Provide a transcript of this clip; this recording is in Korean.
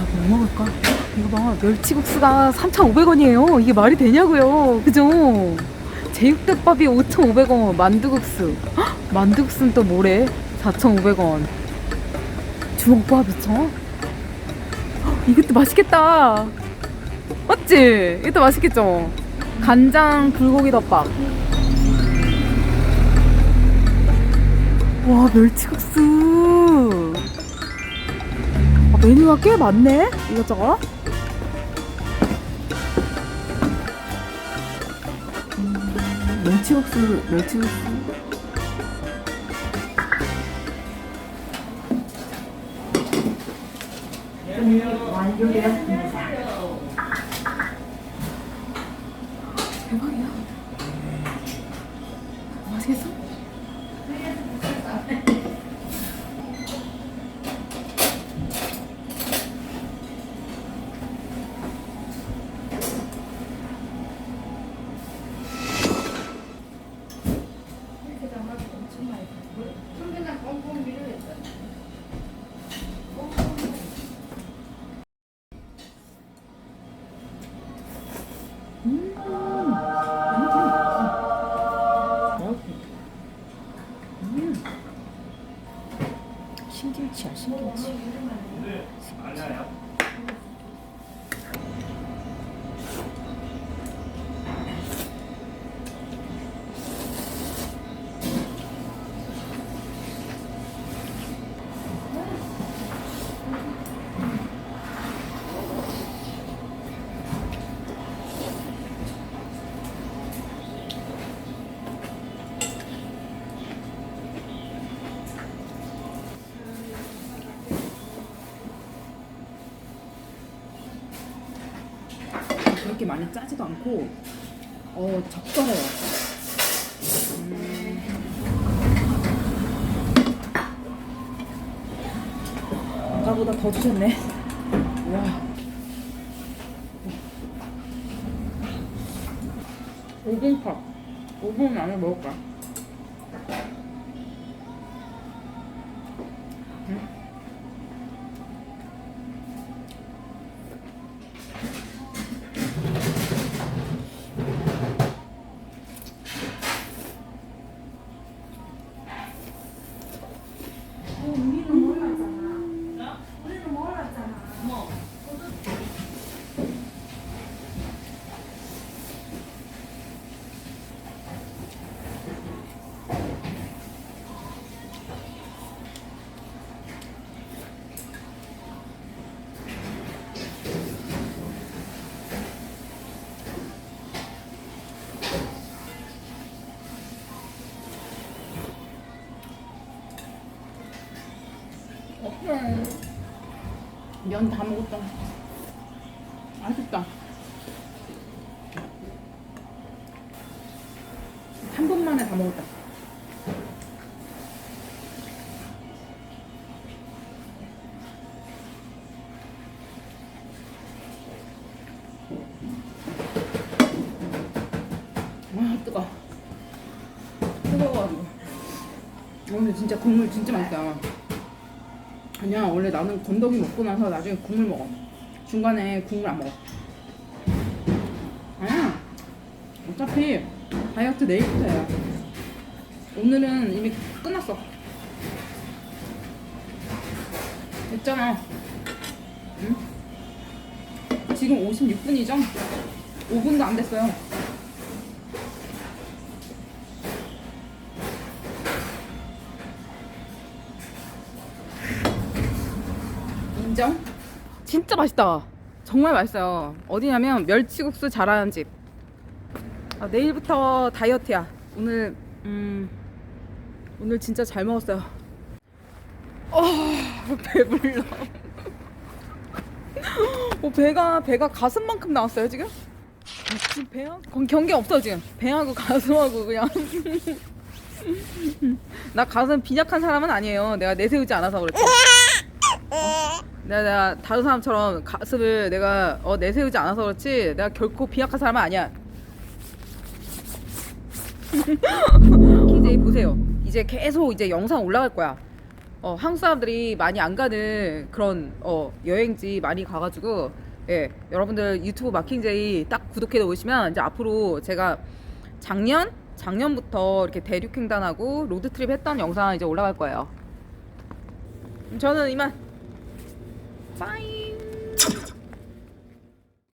뭐 먹을까? 이거 봐 멸치국수가 3,500원이에요 이게 말이 되냐고요 그죠? 제육덮밥이 5,500원 만두국수 헉, 만두국수는 또 뭐래? 4,500원 주먹밥? 헉, 이것도 맛있겠다 맞지? 이것도 맛있겠죠? 간장 불고기 덮밥 와 멸치국수 아, 메뉴가 꽤 많네. 이것저것. 음, 멸치국수 멸치국수. 대박이야 신김치야 신김치 그렇게 많이 짜지도 않고 어 적절해요. 음. 아까보다 더 주셨네. 와. 오븐컵 오븐 안에 먹을까? 면 다 먹었다. 맛있다. 한 번 만에 다 먹었다. 아 뜨거. 뜨거워가지고. 오늘 진짜 국물 진짜 맛있다. 아니야 원래 나는 건더기 먹고 나서 나중에 국물 먹어. 중간에 국물 안 먹어. 아니야. 어차피 다이어트 내일부터야 오늘은 이미 끝났어. 됐잖아. 응? 지금 56분이죠? 5분도 안 됐어요 인정? 진짜 맛있다. 정말 맛있어요. 어디냐면 멸치국수 잘하는 집. 아, 내일부터 다이어트야. 오늘 음 오늘 진짜 잘 먹었어요. 어 배불러. 어, 배가 배가 가슴만큼 나왔어요 지금? 지금 배하 건 경계 없어 지금 배하고 가슴하고 그냥 나 가슴 빈약한 사람은 아니에요 내가 내세우지 않아서 그렇지 내가, 내가 다른 사람처럼 가슴을 내가 어, 내세우지 않아서 그렇지 내가 결코 비약한 사람은 아니야. 이제 보세요. 이제 계속 이제 영상 올라갈 거야. 어, 한국 사람들이 많이 안 가는 그런 어, 여행지 많이 가가지고 예 여러분들 유튜브 마킹제이 딱 구독해 놓으시면 이제 앞으로 제가 작년 작년부터 이렇게 대륙 횡단하고 로드트립 했던 영상 이제 올라갈 거예요. 저는 이만 빠이.